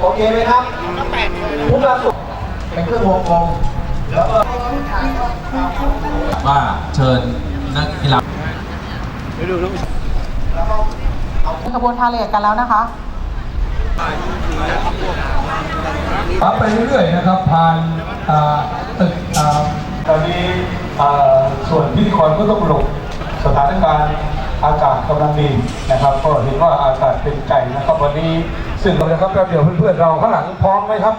โอเคไหมครับพุทธสุขเป็นเครื่องวงกลมแล้วก็ว่าเชิญนักกีฬาขบวนพาเลทกันแล้วนะคะครับไปเรื่อยๆนะครับผ่านอ่าตึกอ่าตอนนี้อ่าส่วนพิธีกรก็ต้องหลบสถานการณ์อากาศกำลังดีนะครับ ก็เห็นว่าอากาศเป็นใจนะครับวันนี้ ซึ่งเรานะครับแล้วเดี๋ยวเพื่อนๆเราข้างหลังพร้อมไหมครับ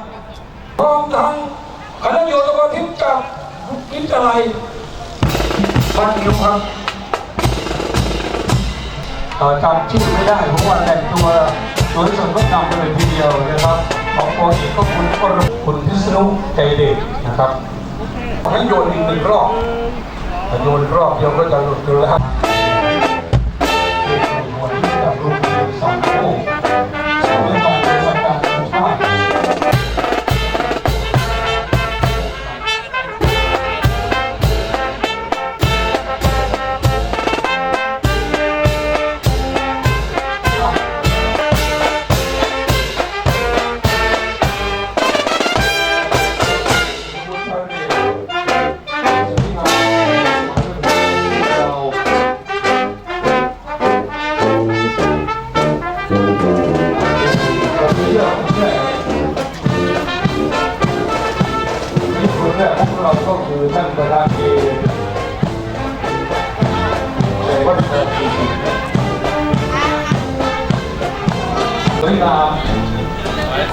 พร้อมทั้งคณะโยธวาทิพย์จากวิทยาลัยบ้านนิ้วครับต่อจำชื่อไม่ได้เพราะว่าแต่งตัวสวยสดงดงามเลยทีเดียวนะครับของโปรเอกก็คุณก็คุณพิษณุใจเด็กนะครับให้โยนอีกหนึ่งรอบโยนรอบเดียวก็จะหลุดกันแล้ว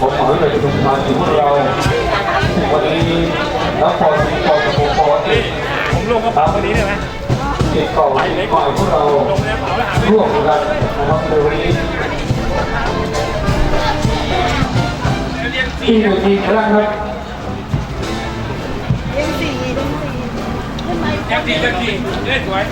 ผมขอให้เป็นประธานของเราวันนี้แล้วพอสิพอสมุพอเอกผมลงกระเป๋าคนนี้ได้ไหมเก็บเก่าฝ่ายพวกเราลงในกระเป๋าแล้วหาไม่ร่วมกันนะครับในวันนี้ที่หนึ่งอีกครั้งครับยังดียังดีเล่นสวย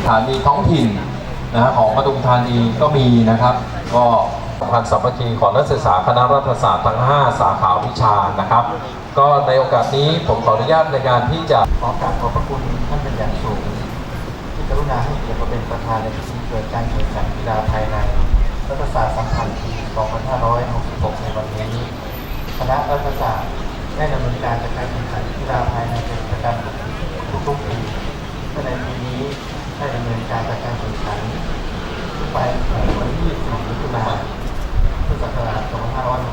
สถานีท้องถิ่นนะฮะของปทุมธานีก็มีนะครับ ก็พันธ์สามัคีของนักศึกษาคณะรัฐศาสตร์ทั้ง 5 สาขาวิชานะครับ ก็ในโอกาสนี้ผมขออนุญาตในการที่จะขอกราบขอบพระคุณท่านเป็นอย่างสูง ที่กรุณาให้เกียรติมาเป็นประธานในพิธีเปิดการแข่งขันกีฬาภายในรัฐศาสตร์สัมพันธ์ปี2566 ในวันนี้คณะรัฐศาสตร์ได้ดำเนินการจัดการแข่งขันกีฬาภายในเป็นประจำทุกๆปีและในปีนี้ ได้ดำเนินการจัดการแข่งขันไปวันที่24มิถุนายนพุทธศักราช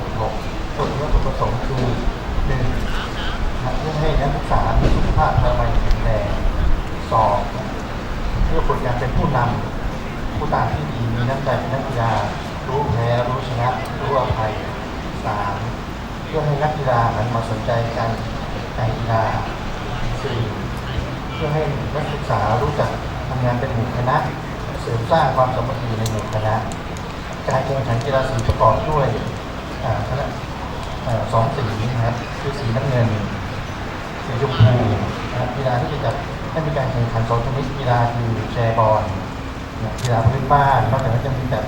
2566ส่วนวัตถุประสงค์คือหนึ่งนะเพื่อให้นักศึกษามีสุขภาพทางกายแข็งแรงสองเพื่อฝึกการเป็นผู้นำผู้ตามที่ดีมีน้ำใจเป็นนักกีฬารู้แพ้รู้ชนะรู้อภัยสามเพื่อให้นักกีฬาหันมาสนใจการการกีฬาสี่เพื่อให้นักศึกษารู้จัก ทำงานเป็นหมู่คณะ เสริมสร้างความสามัคคีในหมู่คณะ การแข่งขันกีฬาสีประกอบด้วยคณะสองสีนะครับคือสีน้ำเงินสีชมพูนะครับกีฬาที่จะจัดให้มีการแข่งขันสองชนิดกีฬาคือแชร์บอลกีฬาพื้นบ้านนอกจากนั้นจะมีจัด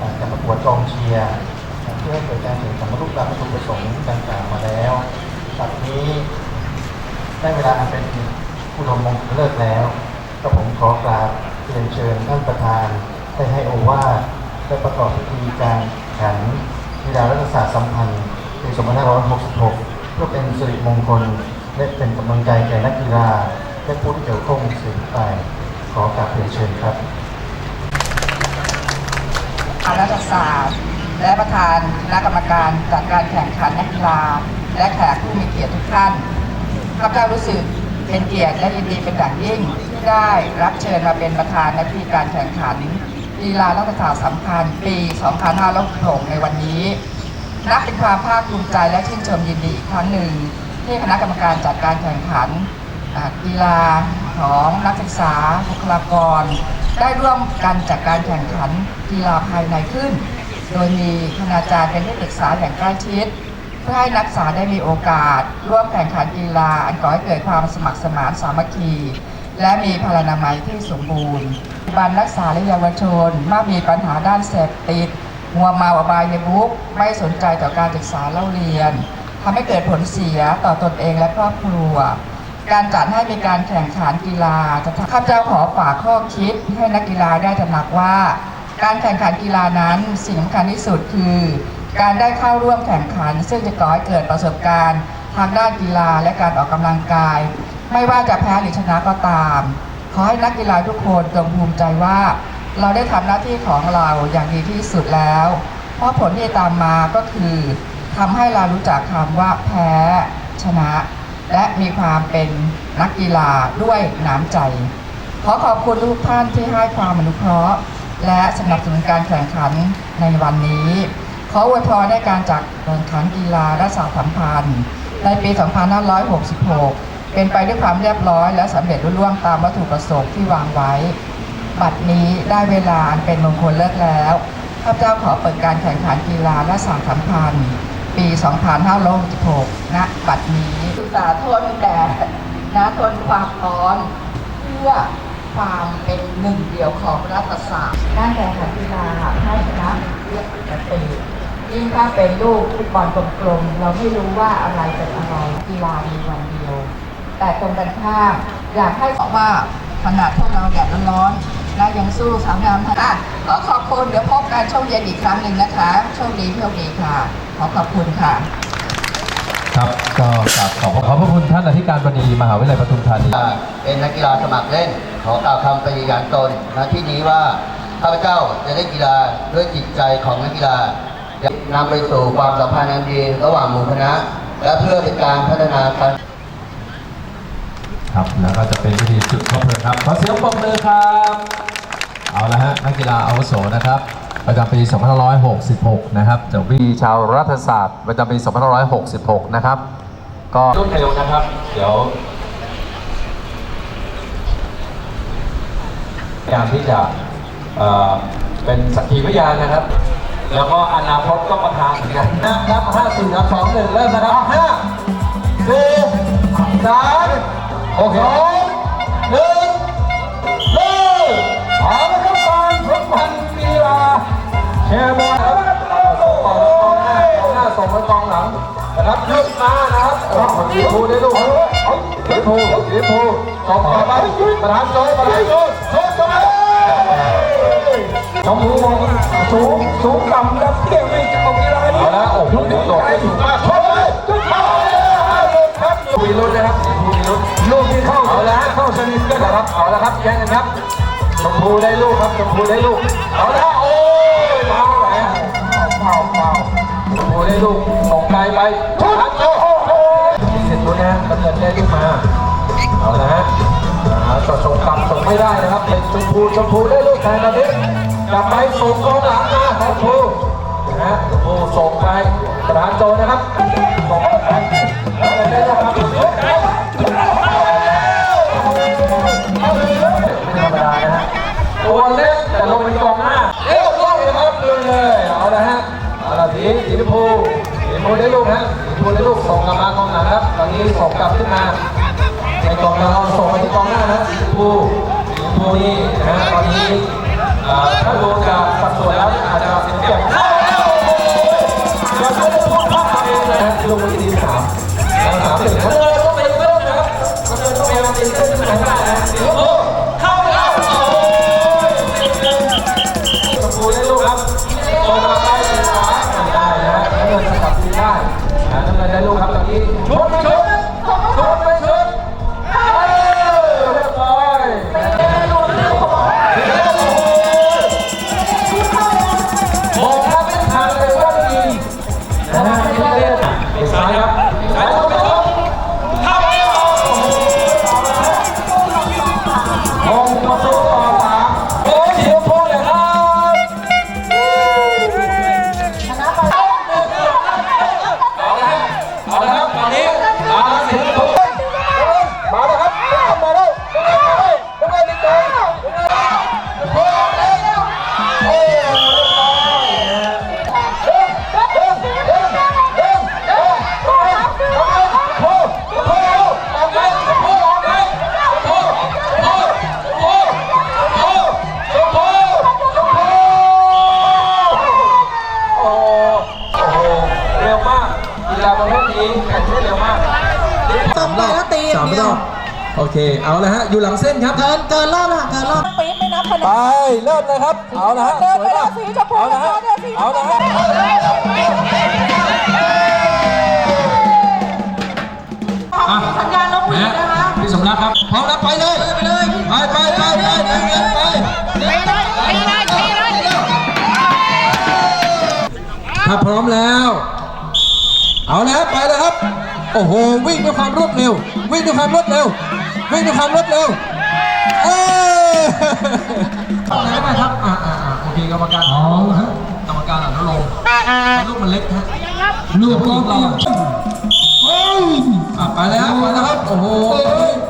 อ่าการประกวดกองเชียร์เพื่อให้เกิดการแข่งขันบรรลุตามวัตถุประสงค์ดังกล่าวมาแล้วตัดนี้ได้เวลาเป็นผู้ดมมงคลเลิกแล้ว ก็ผมขอกราบเรียนเชิญท่านประธานได้ให้โอวาทได้ประกอบพิธีการแข่งขันกีฬารัฐศาสตร์สัมพันธ์ปี2566 เพื่อเป็นสิริมงคล และเป็นกำลังใจแก่นักกีฬา และผู้ที่เกี่ยวข้องสืบไป ขอกราบเรียนเชิญครับรัฐศาสตร์และประธานคณะกรรมการจัดการแข่งขันนักกีฬา และแขกผู้มีเกียรติทุกท่านข้าพเจ้ารู้สึก เป็นเกียรติและยินดีเป็นอย่างยิ่งที่ได้รับเชิญมาเป็นประธานในพิธีการแข่งขันกีฬารัฐศาสตร์สัมพันธ์ปี 2566ในวันนี้ นับเป็นความภาคภูมิใจและชื่นชมยินดีอีกครั้งหนึ่ง ที่คณะกรรมการจัดการแข่งขันกีฬาของนักศึกษาบุคลากร ได้ร่วมกันจัดการแข่งขันกีฬาภายในขึ้น โดยมีคณาจารย์เป็นที่ปรึกษาอย่างใกล้ชิด พื่อให้นักศึกษาได้มีโอกาส ร่วมแข่งขันกีฬาอันก่อให้เกิดความสมัครสมานสามัคคี และมีพลานามัยที่สมบูรณ์ปัจจุบันนักศึกษาและเยาวชนมักมีปัญหาด้านเสพติดมัวเมาอบายมุกไม่สนใจต่อการศึกษาเล่าเรียนทำให้เกิดผลเสียต่อตนเองและครอบครัวการจัดให้มีการแข่งขันกีฬาจะข้าพเจ้าขอฝากข้อคิดให้นักกีฬาได้ตระหนักว่า การแข่งขันกีฬานั้นสิ่งสำคัญที่สุดคือ การได้เข้าร่วมแข่งขัน ซึ่งจะก่อให้เกิดประสบการณ์ทางด้านกีฬาและการออกกำลังกาย ไม่ว่าจะแพ้หรือชนะก็ตาม ขอให้นักกีฬาทุกคนจงภูมิใจว่า เราได้ทำหน้าที่ของเราอย่างดีที่สุดแล้ว เพราะผลที่ตามมาก็คือทำให้เรารู้จักคำว่าแพ้ ชนะ และมีความเป็นนักกีฬาด้วยน้ำใจ ขอขอบคุณทุกท่านที่ให้ความอนุเคราะห์ และสนับสนุนการแข่งขันในวันนี้ ขออวยพรในการจัดแข่งขันกีฬาและสาสัมพันธ์ ในปี 2566 เป็นไปด้วยความเรียบร้อยและสำเร็จรุ่ล่วงตามวัตถุประสงค์ที่วางไว้ บัดนี้ได้เวลาอันเป็นมงคลเลิกแล้วข้าพเจ้าขอเปิดการแข่งขันกีฬาและสาสัมพันธ์ ปี 2566ณบัดนี้ศึกษาทนแดดนะทนความร้อน เพื่อความเป็นหนึ่งเดียวของรัฐศาสตร์การแข่งขันกีฬาหากให้ชนะเรียกปกติ ยิ่งถ้าเป็นลูกฟุตบอลกลมๆเราไม่รู้ว่าอะไรเป็นอะไรกีฬามีวันเดียว แต่ตรงกันข้ามอยากให้บอกว่าขนาดพวกเราแดดร้อนๆและยังสู้สาวงามท่านอะขอขอบคุณเดี๋ยวพบกันช่วงเย็นอีกครั้งหนึ่งนะคะโชคดีโชคดีค่ะ ขอขอบคุณค่ะ ครับก็กราบขอบขอบพระคุณท่านอธิการบดีมหาวิทยาลัยปทุมธานีเป็นนักกีฬาสมัครเล่น ขอกล่าวคำปฏิญาณตนณที่นี้ว่าข้าพเจ้าจะเล่นกีฬาด้วยจิตใจของนักกีฬาจะ นำไปสู่ความสัมพันธ์อันดีระหว่างหมู่คณะ และเพื่อเป็นการพัฒนาการครับแล้วก็จะเป็นพิธีจุดพระเพลิงครับขอเสียงปรบมือครับ เอาละฮะนักกีฬาอาวุโสนะครับ ประจำปี 2566 นะครับจากวิชาวรัฐศาสตร์ประจำปี 2566 นะครับ ก็รวดเร็วนะครับ เดี๋ยวการที่จะเอ่อเป็นสักขีพยานนะครับ แล้วก็อนาคตก็มาทานเหมือนกันนะนับห้าสี่บสองหนึ่งเริ่มนะครับห้าสี่สามโอเหนึ่งเริ่มเอาละครับการชมพันกีลาแชร์บอลนะครับหน้าส่งไปกองหลังนะครับยึดมานะครับสีพูได้ลูกสีพูสีพูส่งต่อไปประธานโจ้ประธานโจ้โจ้ น้องหมูมองสูงสูงต่ำครับเที่ยวไม่จะเอากีฬานี้เอาละโอ้โหดึงโดดได้ถูกมากเลยเข้าเลยครับมีลุ้นนะครับมีลุ้นลูกที่เข้าเอาละเข้าสนิทกันเอาละครับเอาละครับแย่งกันครับชมพูได้ลูกครับชมพูได้ลูกเอาละโอ้ยมาแหมเฝ้าเฝ้าชมพูได้ลูกส่งไกลไปทุกโอ้โหมีสิทธิ์ลุ้นนะกำเนิดได้ลูกมาเอาละฮะอ่าต่อส่งไม่ได้นะครับเป็นชมพูชมพูได้ลูกแทนตอนนี้ก ลับไปส่งกองหลังมาชมพูนะฮะทูส่งไปประธานโจนะครับส่งไปแล้วได้ลูกครับไม่ธรรมดานะฮะตัวเล็กแต่ลงเป็นกองหน้าเอ้ยลงเลยครับเลยเลยเอาละฮะเอาละสีสีชมพูสีชมพูได้ลูกฮะสีชมพูได้ลูกส่งกลับมากองหลังครับตอนนี้ส่งกลับขึ้นมาในกองหลังเราส่งมาที่กองหน้านะสีชมพูสีชมพูนี่นะฮะตอนนี้ ถ้าดูจากสัดส่วนแล้วอาจจะเนเก็บเข้าแล้วโอ้โหยังได้พูดภาพเองเลยลงมาที่สามสามหนึ่งเขาเดินต้าไปเรื่อยๆนะครับเขาเดินต้าไปเอาตีเส้นขึ้นมาได้นะสีช โอเค เอาละฮะ อยู่หลังเส้นครับ เกินเกินรอบละเกินรอบปี๊บไม่นับคะไปแนนเริ่มเลยครับ เอาละฮะเดินสไปวยแล้มาวกสีชมพูเอาละฮะเดินสีชเอามพูละฮะอะ สัญญาณลบหลีนะนะคะ พี่สมรักครับ พร้อมแล้วไปเลย ไปเลยไปไปไปไปไปไปถ้าพร้อมแล้ว เอาแล้วไปเลยครับ โอ้โห วิ่งด้วยความรวดเร็ว วิ่งด้วยความรวดเร็ว วิ่งด้วยความรวดเร็วเอ้ยไหนมาครับ อ่าอ่าอ่าโอเคกรรมการอ๋อกรรมการอนุโลมลูกมันเล็กฮะลูกของเราอะไปแล้วไปแล้วครับโอ้โห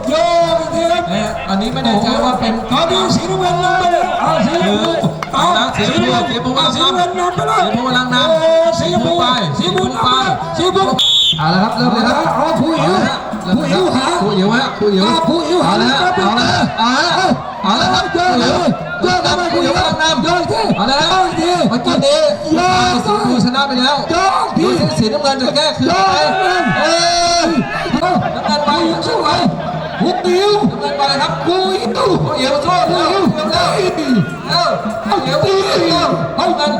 โยกอีกทีครับเนี่ยอันนี้ไม่แน่ใจว่าเป็นขอดูสีน้ำเงินนำไปเลยอ่าสีชมพูเอาละสีชมพูสีชมพูสีน้ำเงินนำไปเลยสีชมพูกำลังนำสีชมพูไปสีชมพูไปสีชมพูเอาละครับเริ่มเลยครับเอาผู้อิ๋ว ผู้อิ๋วหาผู้อิ๋วฮะผู้อิ๋วผู้อิ๋วเอาละเอาละเอาละเอาละครับผู้อิ๋วเยอะนะผู้อิ๋วกำลังนำเยอะทีเอาละเอาอีกทีเมื่อกี้นี้เยอะสีชมพูชนะไปแล้วเยอะทีสีน้ำเงินจะแก้คืนไหมเอ้ยน้ำเงินไปช่วยผู้อิ๋วน้ำเงินไปครับผู้อิ๋วผู้อิ๋วช่วยเร็วเร็วเร็วผู้อิ๋วผู้อิ๋วเร็วเฮ้ยมัน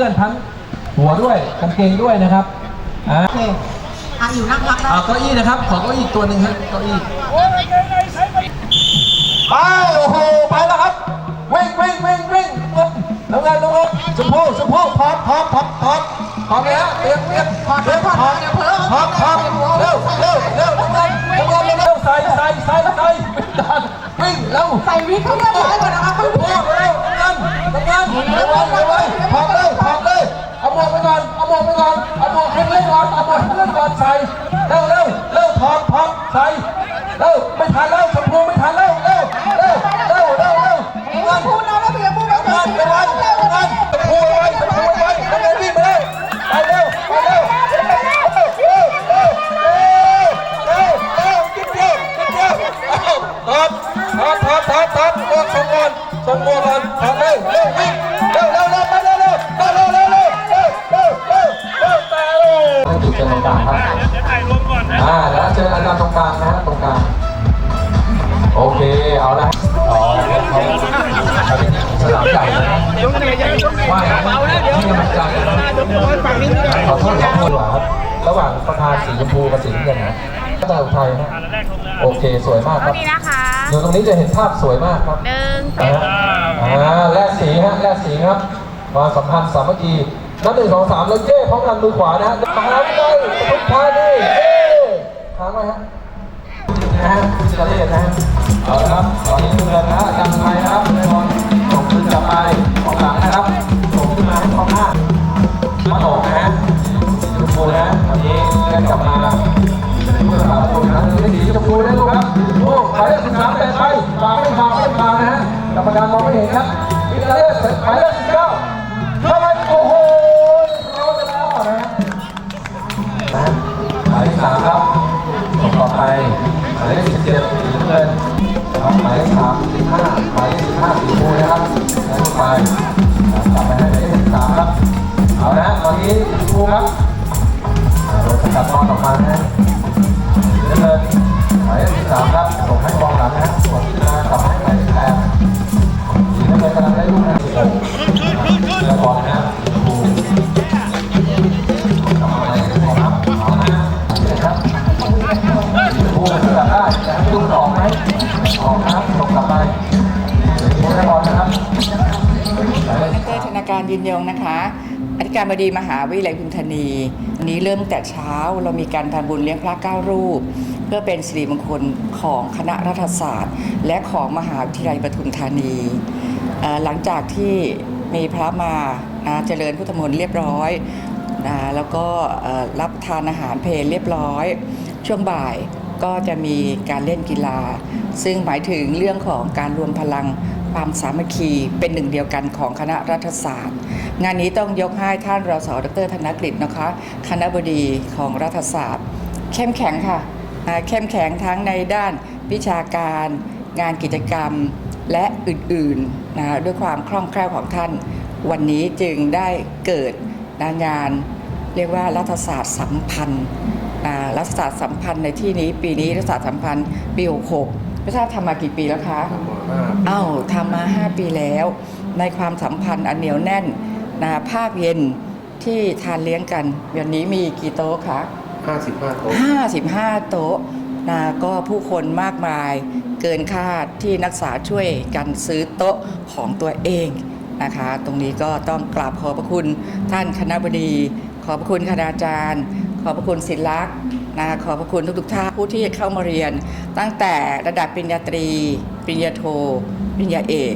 ขอบให้เพื่อนทั้งหัวด้วยกางเกงด้วยนะครับอ่าโอเคอะอยู่นั่งพักได้เอาเก้าอี้นะครับ ขอเก้าอี้อีกตัวหนึ่งครับเก้าอี้ไปโอ้โหไปแล้วครับวิ่งวิ่งวิ่งวิ่งน้ำเงินน้ำเงินชมพูชมพูพร้อมพร้อมพร้อมพร้อมพร้อมแล้วเตรียมเตรียมพร้อมพร้อมพร้อมพร้อมพร้อมเร็วเร็วเร็วน้ำเงินน้ำเงินเร็วใส่ใส่ใส่ใส่ดันวิ่งเร็วใส่วิกเขาเรียบร้อยก่อนนะคะคุณพร้อมเร็วน้ำเงินน้ำเงินเร็วเร็วเลยพร้อมเลยพร้อ ก่อนเอาหมวกให้เล่นก่อนเอาหมวกให้เล่นก่อนใส่เร็วเร็วเร็วพร้อมพร้อมใส่เร็วไม่ทันแล้วสมพูไม่ทันแล้ว รงนี้จะเห็นภาพสวยมากครับหนึ่งสออ่างอ่าแลกสีฮะแลกสีครับความสัมพันธ์สามัคคีนับหนึ่งสองสามแล้วเย้พร้อมกันมือขวานะฮะมหาวิทยาลัยปทุมธานีเย้ค้างไว้ฮะนะฮะจะเล่นนะฮะเอาละครับตอนนี้เงินนะฮะยังไงนะครับ รรมการมองครับอิตาเลสหมายเลขสิบเก้าเข้าไปโอ้โหเราจะแล้วนะนะหมายเลขสามครับต่อไปหมายเลขสิบเจ็ดสีน้ำเงินนะครับหมายเลขสามสิบห้าหมายเลขสิบห้าสีชมพูนะครับแล้วไปกลับไปให้หมายเลขสิบสามครับเอาละตอนนี้สีฟูครับเราสกัดบอลออกมานะฮะเดินหมายเลขสิบสามครับส่งให้ ดรธนาการยืนยงนะคะ อธิการบดีมหาวิทยาลัยคุณธนีวันนี้เริ่มแต่เช้าเรามีการทำบุญเลี้ยงพระเก้ารูป เพื่อเป็นสิริมงคลของคณะรัฐศาสตร์ และของมหาวิทยาลัยปทุมธานี หลังจากที่มีพระมาเจริญพุทธมนต์เรียบร้อยนะแล้วก็รับทานอาหารเพลเรียบร้อย ช่วงบ่ายก็จะมีการเล่นกีฬา ซึ่งหมายถึงเรื่องของการรวมพลังความสามัคคีเป็นหนึ่งเดียวกันของคณะรัฐศาสตร์ งานนี้ต้องยกให้ท่านรสดรธนกฤษนะคะ คณะบดีของรัฐศาสตร์ เข้มแข็งค่ะเข้มแข็งทั้งในด้านวิชาการ งานกิจกรรม และอื่นๆนะด้วยความคล่องแคล่วของท่าน วันนี้จึงได้เกิดนะงานเรียกว่ารัฐศาสตร์สัมพันธ์อ่ารัฐศาสตร์สัมพันธ์ในที่นี้ปีนี้รัฐศาสตร์สัมพันธ์ปี66ไม่ทราบทำมากี่ปีแล้วคะอ้าวทำมา 5 ปีแล้ว ในความสัมพันธ์อันเหนียวแน่นนะภาคเย็นที่ทานเลี้ยงกันวันนี้มีกี่โต๊ะคะ55 โต๊ะ55 โต๊ะนะก็ผู้คนมากมาย เกินคาดที่นักศึกษาช่วยกันซื้อโต๊ะของตัวเองนะคะ ตรงนี้ก็ต้องกราบขอบพระคุณท่านคณะบดี ขอบพระคุณคณาจารย์ ขอบพระคุณศิลลักษณ์นะขอบพระคุณทุกๆท่านผู้ที่เข้ามาเรียน ตั้งแต่ระดับปริญญาตรี ปริญญาโท ปริญญาเอก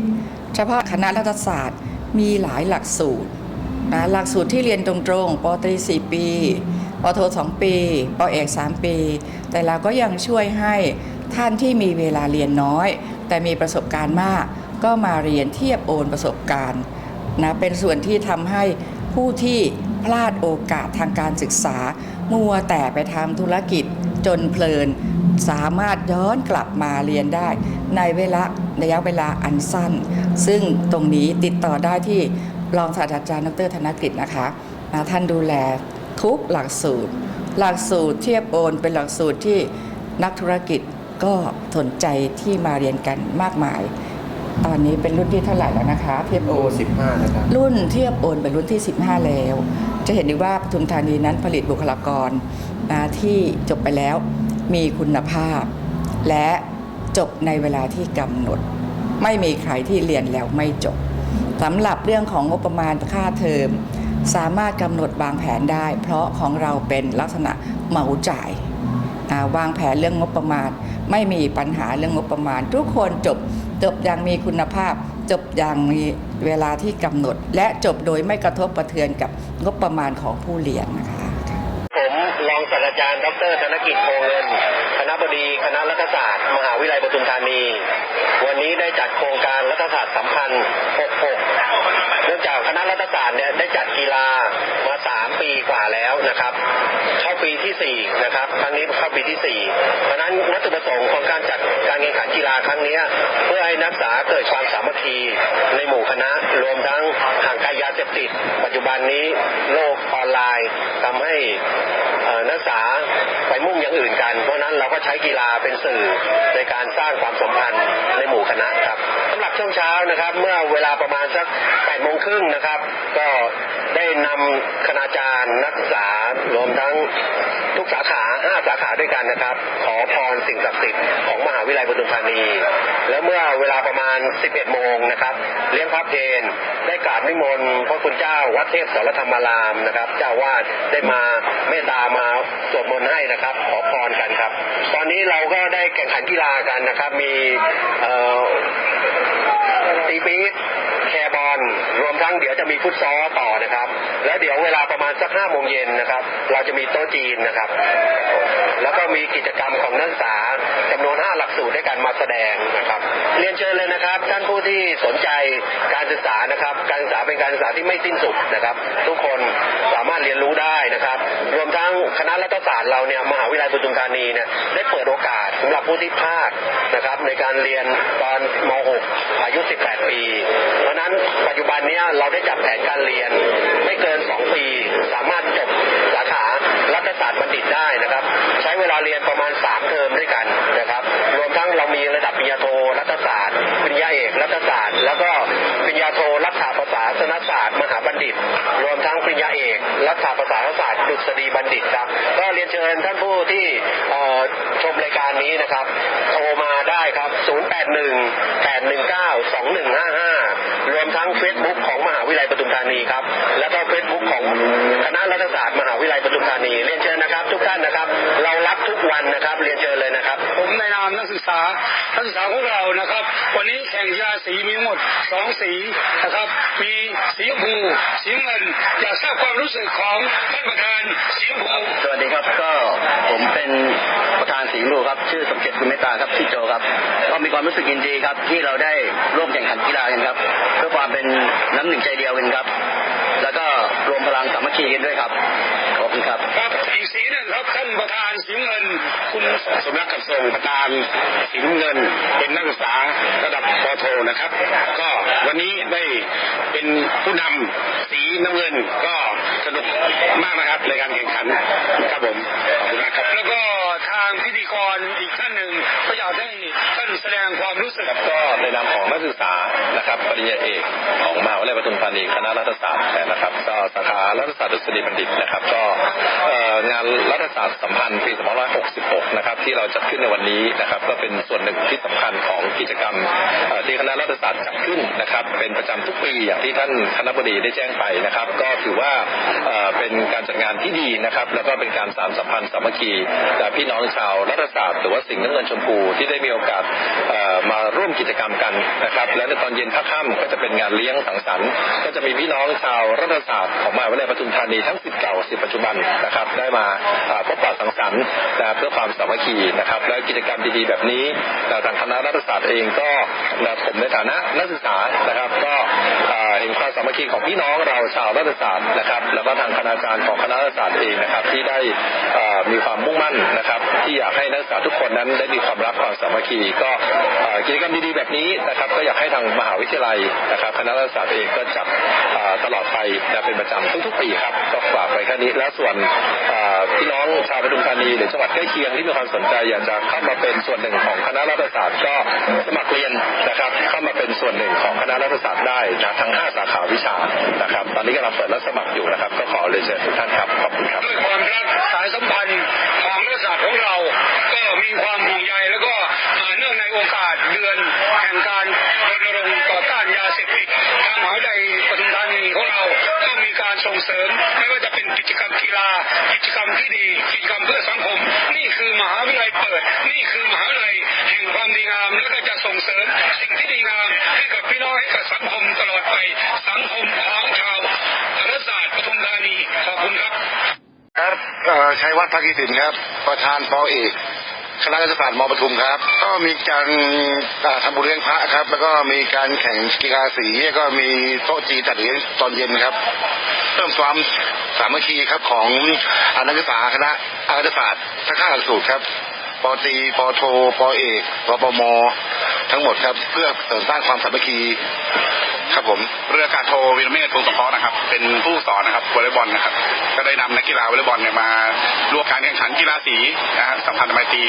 เฉพาะคณะรัฐศาสตร์มีหลายหลักสูตรนะหลักสูตรที่เรียนตรงๆปตรี4ปีปโท 2 ปีปเอก 3 ปี แต่เราก็ยังช่วยให้ ท่านที่มีเวลาเรียนน้อย แต่มีประสบการณ์มาก ก็มาเรียนเทียบโอนประสบการณ์นะเป็นส่วนที่ทำให้ผู้ที่พลาดโอกาสทางการศึกษา มัวแต่ไปทำธุรกิจจนเพลิน สามารถย้อนกลับมาเรียนได้ ในเวลาระยะเวลาอันสั้น ซึ่งตรงนี้ติดต่อได้ที่รองศาสตราจารย์ดรธนกฤษนะคะอ่าท่านดูแลทุกหลักสูตร หลักสูตรเทียบโอนเป็นหลักสูตรที่นักธุรกิจ ก็สนใจที่มาเรียนกันมากมาย ตอนนี้เป็นรุ่นที่เท่าไหร่แล้วนะคะ เทียบโอน15นะครับรุ่นเทียบโอนเป็นรุ่นที่ 15 แล้ว จะเห็นได้ว่าปทุมธานีนั้นผลิตบุคลากรนะที่จบไปแล้วมีคุณภาพ และจบในเวลาที่กำหนด ไม่มีใครที่เรียนแล้วไม่จบสำหรับเรื่องของงบประมาณค่าเทอม สามารถกำหนดวางแผนได้ เพราะของเราเป็นลักษณะเหมาจ่าย อ่าวางแผนเรื่องงบประมาณ ไม่มีปัญหาเรื่องงบประมาณ ทุกคนจบจบอย่างมีคุณภาพ จบอย่างมีเวลาที่กำหนด และจบโดยไม่กระทบกระเทือนกับงบประมาณของผู้เรียนนะคะผมรองศาสตราจารย์ ดรธนกิจโพเงินค บดีคณะรัฐศาสตร์ มหาวิทยาลัยปทุมธานี วันนี้ได้จัดโครงการรัฐศาสตร์สัมพันธ์ 66 เนื่องจากคณะรัฐศาสตร์เนี่ยได้จัดกีฬามา 3 ปีกว่าแล้วนะครับ เข้าปีที่สี่นะครับ ครั้งนี้เข้าปีที่สี่เพราะนั้นวัตถุประสงค์ของการจัดการแข่งขันกีฬาครั้งนี้เพื่อให้นักศึกษาเกิดความสามัคคีในหมู่คณะรวมทั้งห่างไกลยาเสพติด ปัจจุบันนี้โลกออนไลน์ทำให้นักศึกษาไปมุ่งอย่างอื่นกัน เพราะนั้นเราก็ใช้กีฬาเป็นสื่อในการสร้างความสัมพันธ์ในหมู่คณะครับสำหรับช่วงเช้านะครับ เมื่อเวลาประมาณสัก8โมงครึ่งนะครับ ก็ได้นำคณาจารย์นักศึกษารวมทั้งทุกสาขา5สาขาด้วยกันนะครับ ขอพรสิ่งศักดิ์สิทธิ์ของมหาวิทยาลัยปทุมธานี แล้วเมื่อเวลาประมาณ 11 โมงนะครับ เลี้ยงพระเพลได้กราบนิมนต์พระคุณเจ้าวัดเทพสรธรรมารามนะครับ เจ้าวาดได้มาเมตตามาสวดมนต์ให้นะครับ ขอพรกันครับตอนนี้เราก็ได้แข่งขันกีฬากันนะครับ มีเอ่อ ตีปี๊บแคร์บอลรวมทั้งเดี๋ยวจะมีฟุตซอลต่อนะครับ แล้วเดี๋ยวเวลาประมาณสักห้าโมงเย็นนะครับ เราจะมีโต๊ะจีนนะครับ แล้วก็มีกิจกรรมของนักศึกษาจำนวน5หลักสูตรด้วยกันมาแสดงนะครับ เรียนเชิญเลยนะครับ ท่านผู้ที่สนใจการศึกษานะครับ การศึกษาเป็นการศึกษาที่ไม่สิ้นสุดนะครับ ทุกคนสามารถเรียนรู้ได้นะครับ รวมทั้งคณะรัฐศาสตร์เราเนี่ยมหาวิทยาลัยปทุมธานีเนี่ยได้เปิดโอกาสสำหรับผู้ที่พลาดนะครับ ในการเรียนตอนม .6 อายุ 18 8 ปี เพราะนั้นปัจจุบันนี้เราได้จัดแผนการเรียน ไม่เกิน 2 ปี สามารถจบสาขารัฐศาสตร์บัณฑิตได้นะครับ ใช้เวลาเรียนประมาณ 3 เทอมด้วยกัน บัณฑิต รวมทั้งปริญญาเอกรัฐภาษาศาสตร์ดุษฎีบัณฑิตครับก็เรียนเชิญท่านผู้ที่ชมรายการนี้นะครับ โทรมาได้ครับ 081 819 2155 รวมทั้ง Facebook ของมหาวิทยาลัยปทุมธานีครับ แล้วก็ Facebook ของคณะรัฐศาสตร์มหาวิทยาลัยปทุมธานี เรียนเชิญนะครับ ทุกท่านนะครับ เรารับทุกวันนะครับ เรียนเชิญเลยนะครับ ผมในนามนักศึกษานักศึกษาของเรานะครับ วันนี้แข่งกีฬาสีมีหมดสองสีนะครับ มีสีชมพูสีน้ำเงินอยากทราบความรู้สึกของท่านประธานสีชมพูสวัสดีครับก็ผมเป็นประธานสีภูครับ ชื่อสมเกียรติคุณเมตตาครับชื่อโจครับ ก็มีความรู้สึกยินดีครับ ที่เราได้ร่วมแข่งขันกีฬากันครับเพื่อความเป็นน้ำหนึ่งใจเดียวกันครับ แล้วก็รวมพลังสามัคคีกันด้วยครับ ขอบคุณครับ ครับอีกสีหนึ่งครับท่านประธานสีน้ำเงิน คุณสมรักกับทรงประธานสีน้ำเงิน เป็นนักศึกษาระดับปโทนะครับ ก็วันนี้ได้เป็นผู้นำสีน้ำเงินก็ สนุกมากนะครับในการแข่งขันครับผมขอบคุณมากครับแล้วก็ทางพิธีกรอีกท่านหนึ่งก็อยากให้ท่านแสดงความรู้สึกก็ในนามของนักศึกษานะครับปริญญาเอกของมหาวิทยาลัยปทุมธานีคณะรัฐศาสตร์นะครับก็สาขารัฐศาสตร์ดุษฎีบัณฑิตนะครับ ก็เอ่องานรัฐศาสตร์สัมพันธ์ปี2566 นะครับ ที่เราจัดขึ้นในวันนี้นะครับ ก็เป็นส่วนหนึ่งที่สำคัญของกิจกรรมเอ่อที่คณะรัฐศาสตร์จัดขึ้นนะครับ เป็นประจำทุกปีอย่างที่ท่านคณะบดีได้แจ้งไปนะครับ ก็ถือว่าเป็นการจัดงานที่ดีนะครับ แล้วก็เป็นการสานสัมพันธ์สามัคคีพี่น้องชาวรัฐศาสตร์หรือว่าสิ่งน้ำเงินชมพูที่ได้มีโอกาสมาร่วมกิจกรรมกันนะครับ และในตอนเย็นพักค่ำก็จะเป็นงานเลี้ยงสังสรรค์ ก็จะมีพี่น้องชาวรัฐศาสตร์ของมหาวิทยาลัยปทุมธานีทั้งสิบเก่าสิบปัจจุบันนะครับ ได้มาพบปะสังสรรค์เพื่อความสามัคคีนะครับ และกิจกรรมดีๆแบบนี้ทางคณะรัฐศาสตร์เองก็ผมในฐานะนักศึกษานะครับก็ ห็นความสามัคคีของพี่น้องเราชาวรัฐศาสตร์นะครับ แล้วก็ทางคณาจารย์ของคณะรัฐศาสตร์เองนะครับ ที่ได้มีความมุ่งมั่นนะครับ ที่อยากให้นักศึกษาทุกคนนั้นได้มีความรักความสามัคคีก็กิจกรรมดีๆแบบนี้นะครับ ก็อยากให้ทางมหาวิทยาลัยนะครับ คณะรัฐศาสตร์เองก็จัดตลอดไปนะเป็นประจำทุกๆปีครับก็ฝาก แค่นี้แล้วส่วนพี่น้องชาวปทุมธานีหรือจังหวัดใกล้เคียงที่มีความสนใจอยากจะเข้ามาเป็นส่วนหนึ่งของคณะรัฐศาสตร์ก็สมัครเรียนนะครับ เข้ามาเป็นส่วนหนึ่งของคณะรัฐศาสตร์ได้นะทั้ง 5 สาขาวิชานะครับ ตอนนี้กำลังเปิดรับสมัครอยู่นะครับ ก็ขอเลยเชิญทุกท่านครับขอบคุณครับด้วยความรักสายสัมพันธ์ของรัฐศาสตร์ของเราก็ มีความห่วงใยแล้วก็เนื่องในโอกาสเดือนแห่งการรณรงค์ต่อต้านยาเสพติดทางมหาวิทยาลัยปทุมธานีของเราก็มีการส่งเสริมไม่ว่าจะเป็นกิจกรรมกีฬากิจกรรมที่ดีกิจกรรมเพื่อสังคม นี่คือมหาวิทยาลัยเปิด นี่คือมหาวิทยาลัยแห่งความดีงามและก็จะส่งเสริมสิ่งที่ดีงามให้กับพี่น้องให้กับสังคมตลอดไปสังคมของชาวรัฐศาสตร์ปทุมธานีขอบคุณครับครับชัยวัฒน์ภาคีสินครับ ประธานปอเอก คณะรัฐศาสตร์มปทุมครับ ก็มีการทำบุญเลี้ยงพระครับ แล้วก็มีการแข่งกีฬาสีแล้วก็มีโต๊ะจีนจัดเลี้ยงตอนเย็นครับเพิ่มความสามัคคีครับของอนักศึกษาคณะอารัฐศาสตร์ทั้งข้าหลักสูตรครับปอตรีปอโทปอเอกปปม ทั้งหมดครับ เพื่อเสริมสร้างความสามัคคี ครับผมเรือกาศโทวีรเมธพงศเคราะห์นะครับ เป็นผู้สอนนะครับวอลเลย์บอลนะครับ ก็ได้นำนักกีฬาวอลเลย์บอลเนี่ยมาร่วมการแข่งขันกีฬาสีนะฮะสัมพันธ์ไมตรี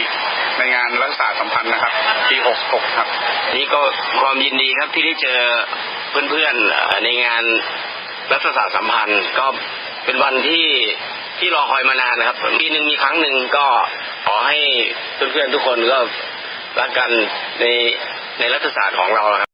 ในงานรัฐศาสัมพันธ์นะครับปี66ครับ นี่ก็ความยินดีครับที่ได้เจอเพื่อนๆเอ่อในงานรัฐศาสตร์สัมพันธ์ก็เป็นวันที่ที่รอคอยมานานนะครับปีหนึ่งมีครั้งหนึ่งก็ขอให้เพื่อนๆทุกคนก็รักกันในในรัฐศาสตร์ของเราครับ